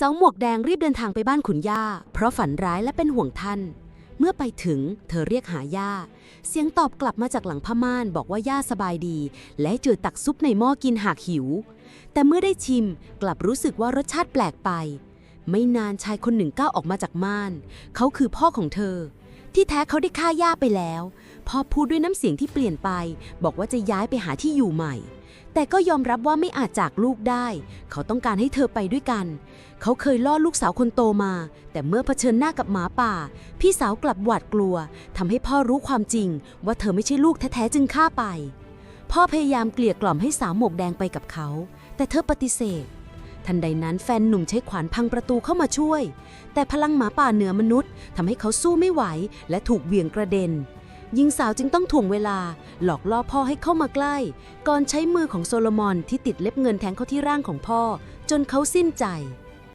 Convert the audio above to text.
สาวหมวกแดงรีบเดินทางไปบ้านขุนย่า เพราะฝันร้ายและเป็นห่วงท่าน เมื่อไปถึงเธอเรียกหาย่า เสียงตอบกลับมาจากหลังผ้าม่านบอกว่าย่าสบายดี และจืดตักซุปในหม้อกินหากหิว แต่เมื่อได้ชิมกลับรู้สึกว่ารสชาติแปลกไป ไม่นานชายคนหนึ่งก้าวออกมาจากม่าน เขาคือพ่อของเธอ ที่แท้เขาได้ฆ่าย่าไปแล้ว พ่อพูดด้วยน้ำเสียงที่เปลี่ยนไป บอกว่าจะย้ายไปหาที่อยู่ใหม่ แต่ก็ยอมรับว่าไม่อาจจากลูกได้ เขาต้องการให้เธอไปด้วยกัน เขาเคยล่อลูกสาวคนโตมา แต่เมื่อเผชิญหน้ากับหมาป่า พี่สาวกลับหวาดกลัวทำให้พ่อรู้ความจริง ว่าเธอไม่ใช่ลูกแท้ๆจึงฆ่าไป พ่อพยายามเกลี่ยกล่อมให้สาวหมวกแดงไปกับเขา แต่เธอปฏิเสธ ทันใดนั้นแฟนหนุ่มใช้ขวานพังประตูเข้ามาช่วย แต่พลังหมาป่าเหนือมนุษย์ทำให้เขาสู้ไม่ไหว และถูกเหวี่ยงกระเด็น หญิงสาวจึงต้องถ่วงเวลาหลอกล่อพ่อให้เข้ามาใกล้ ก่อนใช้มือของโซโลมอนที่ติดเล็บเงินแทงเข้าที่ร่างของพ่อ จนเขาสิ้นใจ